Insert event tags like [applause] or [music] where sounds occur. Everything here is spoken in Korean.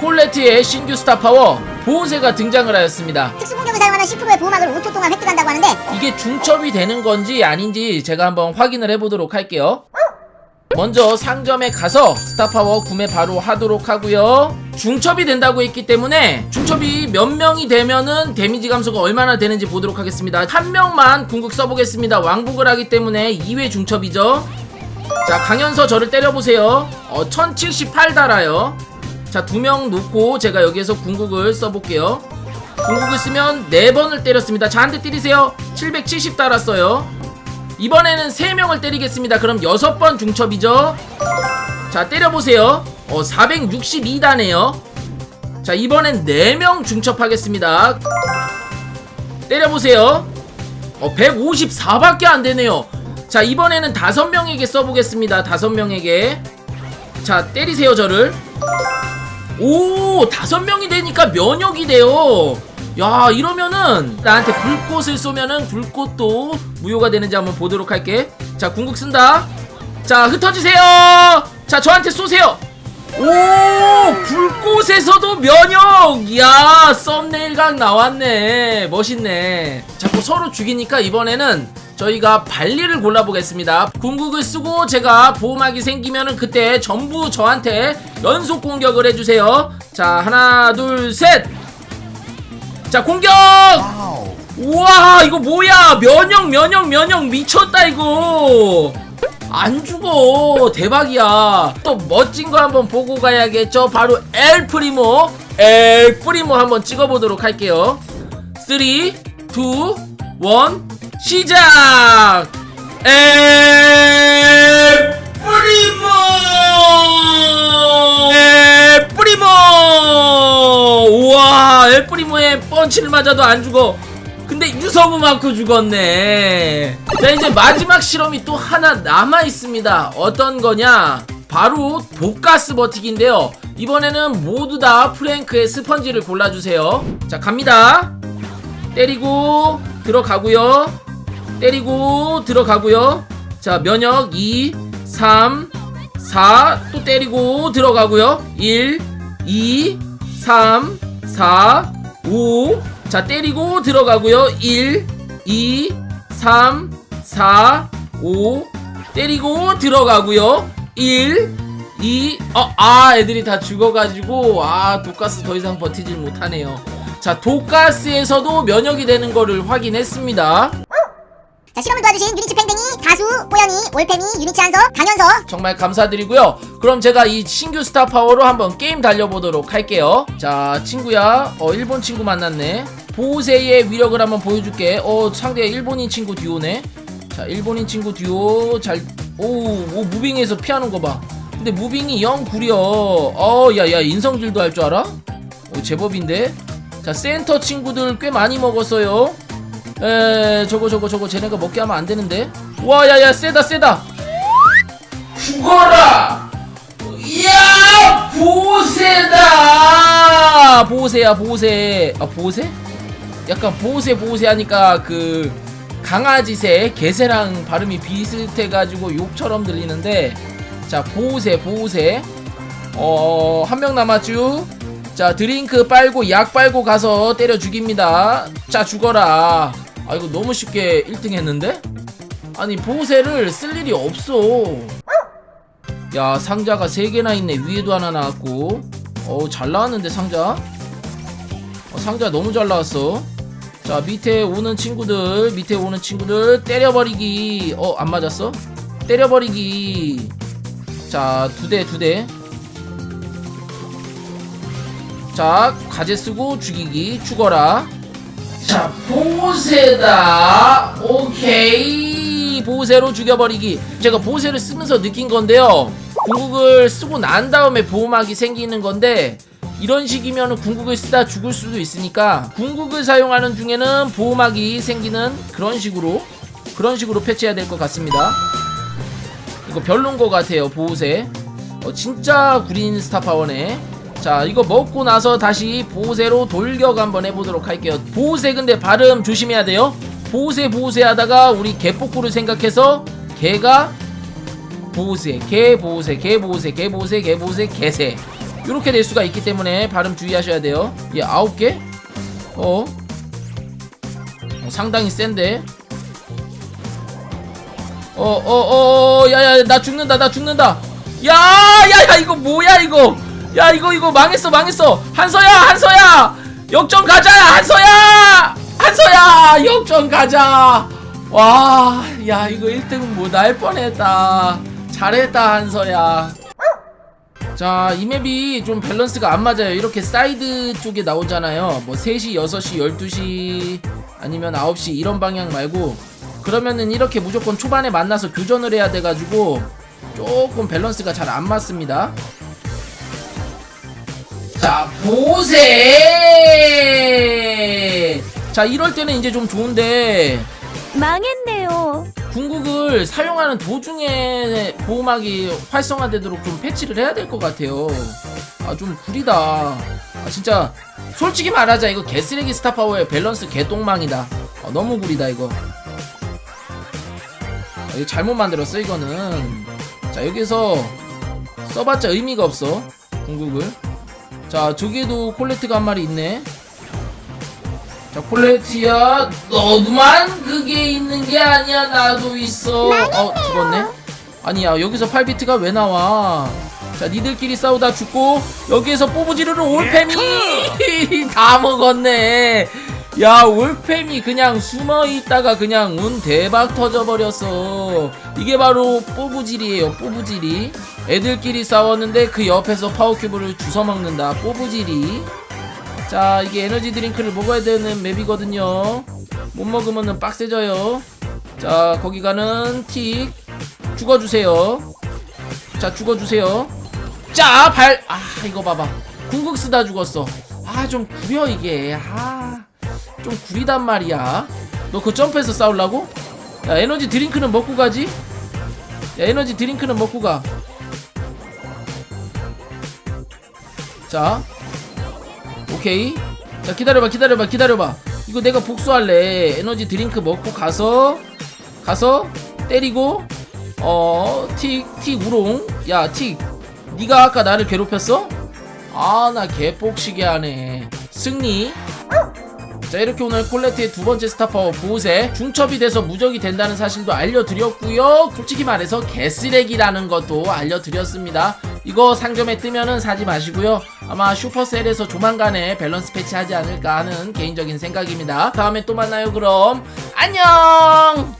콜레트의 신규 스타 파워 보호세가 등장을 하였습니다. 특수 공격을 사용하는 10%의 보호막을 5초 동안 획득한다고 하는데 이게 중첩이 되는 건지 아닌지 제가 한번 확인을 해보도록 할게요. 먼저 상점에 가서 스타파워 구매 바로 하도록 하고요. 중첩이 된다고 했기 때문에 중첩이 몇 명이 되면은 데미지 감소가 얼마나 되는지 보도록 하겠습니다. 한 명만 궁극 써보겠습니다. 왕복을 하기 때문에 2회 중첩이죠. 자 강연서 저를 때려보세요. 어, 1078 달아요. 자 두 명 놓고 제가 여기에서 궁극을 써볼게요. 궁극을 쓰면 4번을 때렸습니다. 자, 한 대 때리세요. 770 달았어요. 이번에는 3명을 때리겠습니다. 그럼 6번 중첩이죠. 자, 때려보세요. 어, 462다네요. 자, 이번엔 4명 중첩하겠습니다. 때려보세요. 어, 154밖에 안 되네요. 자, 이번에는 5명에게 써보겠습니다. 5명에게. 자, 때리세요, 저를. 오 다섯 명이 되니까 면역이 돼요. 야 이러면은 나한테 불꽃을 쏘면은 불꽃도 무효가 되는지 한번 보도록 할게. 자 궁극 쓴다. 자 흩어지세요. 자 저한테 쏘세요. 오 불꽃에서도 면역. 야 썸네일각 나왔네. 멋있네. 자꾸 서로 죽이니까 이번에는 저희가 발리를 골라보겠습니다. 궁극을 쓰고 제가 보호막이 생기면은 그때 전부 저한테 연속 공격을 해주세요. 자 하나 둘 셋 자 공격! 우와 이거 뭐야? 면역 면역 면역 미쳤다 이거. 안 죽어. 대박이야. 또 멋진 거 한번 보고 가야겠죠? 바로 엘프리모 엘프리모 한번 찍어보도록 할게요. 3 2 1 시작! 엘프리모! 엘프리모! 우와 엘 프리모의 펀치를 맞아도 안 죽어. 근데 유서브 맞고 죽었네. 자 이제 마지막 실험이 또 하나 남아 있습니다. 어떤 거냐? 바로 독가스 버티기인데요. 이번에는 모두 다 프랭크의 스펀지를 골라주세요. 자 갑니다. 때리고 들어가고요 때리고 들어가고요. 자 면역 2 3 4 또 때리고 들어가고요. 1 2 3 4 5 자 때리고 들어가고요. 1 2 3 4 5 때리고 들어가고요. 1 2 어, 아 애들이 다 죽어가지고 아 독가스 더 이상 버티질 못하네요. 자 독가스에서도 면역이 되는 거를 확인했습니다 자 실험을 도와주신 유니치 팽팽이 가수 뽀연이 올빼미 유니치 한서 강연서 정말 감사드리고요. 그럼 제가 이 신규 스타 파워로 한번 게임 달려보도록 할게요. 자, 친구야. 어, 일본 친구 만났네. 보세의 위력을 한번 보여줄게. 어, 상대 일본인 친구 듀오네. 자, 일본인 친구 듀오 잘, 오, 오, 무빙에서 피하는 거 봐. 근데 무빙이 영 구려. 어, 야, 야, 인성질도 할 줄 알아? 오, 제법인데? 자, 센터 친구들 꽤 많이 먹었어요. 에, 저거, 저거, 저거, 쟤네가 먹게 하면 안 되는데? 와, 야, 야, 세다, 세다! 죽어라! 이야 보세다! 보세야 보세 아 보세? 약간 보세 보세 하니까 그 강아지새 개새랑 발음이 비슷해가지고 욕처럼 들리는데 자 보세 보세 어 한 명 남았쥬 자 드링크 빨고 약 빨고 가서 때려 죽입니다 자 죽어라 아 이거 너무 쉽게 1등 했는데? 아니 보세를 쓸 일이 없어. 야 상자가 3개나 있네. 위에도 하나 나왔고. 어우 잘 나왔는데 상자? 어, 상자 너무 잘 나왔어. 자 밑에 오는 친구들 밑에 오는 친구들 때려버리기. 어 안 맞았어? 때려버리기. 자 두 대 두대. 자 가재 쓰고 죽이기. 죽어라 자 보세다. 오케이. 보세로 죽여버리기. 제가 보세를 쓰면서 느낀 건데요. 궁극을 쓰고 난 다음에 보호막이 생기는 건데 이런 식이면 궁극을 쓰다 죽을 수도 있으니까 궁극을 사용하는 중에는 보호막이 생기는 그런 식으로 그런 식으로 패치해야 될 것 같습니다. 이거 별론 것 같아요 보호세. 어, 진짜 구린 스타파워네 자 이거 먹고 나서 다시 보호세로 돌격 한번 해보도록 할게요. 보호세 근데 발음 조심해야 돼요. 보호세 보호세 하다가 우리 개뽀꾸를 생각해서 개가 보호세 개 보호세 개 보호세 개 보호세 개 보호세 개세. 이렇게 될 수가 있기 때문에 발음 주의하셔야 돼요. 얘 아홉 개? 어? 어, 상당히 센데? 어어어 야야 나 죽는다 나 죽는다. 야야야 이거 뭐야 이거 야 이거 이거 망했어 망했어 한서야 한서야 역전 가자 한서야 한서야 역전 가자 와 야 이거 1등 못할 뻔했다 잘했다 한서야 자, 이 맵이 좀 밸런스가 안 맞아요. 이렇게 사이드 쪽에 나오잖아요. 뭐 3시, 6시, 12시 아니면 9시 이런 방향 말고 그러면은 이렇게 무조건 초반에 만나서 교전을 해야 돼 가지고 조금 밸런스가 잘 안 맞습니다. 자, 보세. 자, 이럴 때는 이제 좀 좋은데 망했네요. 궁극을 사용하는 도중에 보호막이 활성화되도록 좀 패치를 해야 될 것 같아요. 아, 좀 구리다. 아, 진짜, 솔직히 말하자. 이거 개쓰레기 스타파워의 밸런스 개똥망이다. 아, 너무 구리다, 이거. 아, 이거 잘못 만들었어, 이거는. 자, 여기서 써봤자 의미가 없어. 궁극을. 자, 저기에도 콜레트가 한 마리 있네. 자 콜레티야 너만 그게 있는 게 아니야. 나도 있어. 어 죽었네? 아니야 여기서 8비트가 왜 나와? 자 니들끼리 싸우다 죽고 여기에서 뽀부지르르 올팸이 [laughs] 다 먹었네 야 올팸이 그냥 숨어 있다가 그냥 운 대박 터져버렸어. 이게 바로 뽀부질이에요 뽀부질이. 애들끼리 싸웠는데 그 옆에서 파워큐브를 주워 먹는다 뽀부질이. 자 이게 에너지 드링크를 먹어야 되는 맵이거든요. 못 먹으면은 빡세져요. 자 거기 가는 틱. 죽어주세요. 자 죽어주세요. 자 발 아 이거 봐봐. 궁극 쓰다 죽었어. 아 좀 구려 이게. 아 좀 구리단 말이야. 너 그 점프해서 싸우려고? 야 에너지 드링크는 먹고 가지? 야 에너지 드링크는 먹고 가자. 오케이. 자 기다려봐 기다려봐 기다려봐. 이거 내가 복수할래. 에너지 드링크 먹고 가서 가서 때리고 어틱틱 우롱. 야틱. 네가 아까 나를 괴롭혔어? 아 나 개복시게 하네 승리 자 이렇게 오늘 콜레트의 두 번째 스타파워 보세 중첩이 돼서 무적이 된다는 사실도 알려드렸고요. 솔직히 말해서 개쓰레기라는 것도 알려드렸습니다. 이거 상점에 뜨면은 사지 마시고요. 아마 슈퍼셀에서 조만간에 밸런스 패치 하지 않을까 하는 개인적인 생각입니다. 다음에 또 만나요 그럼. 안녕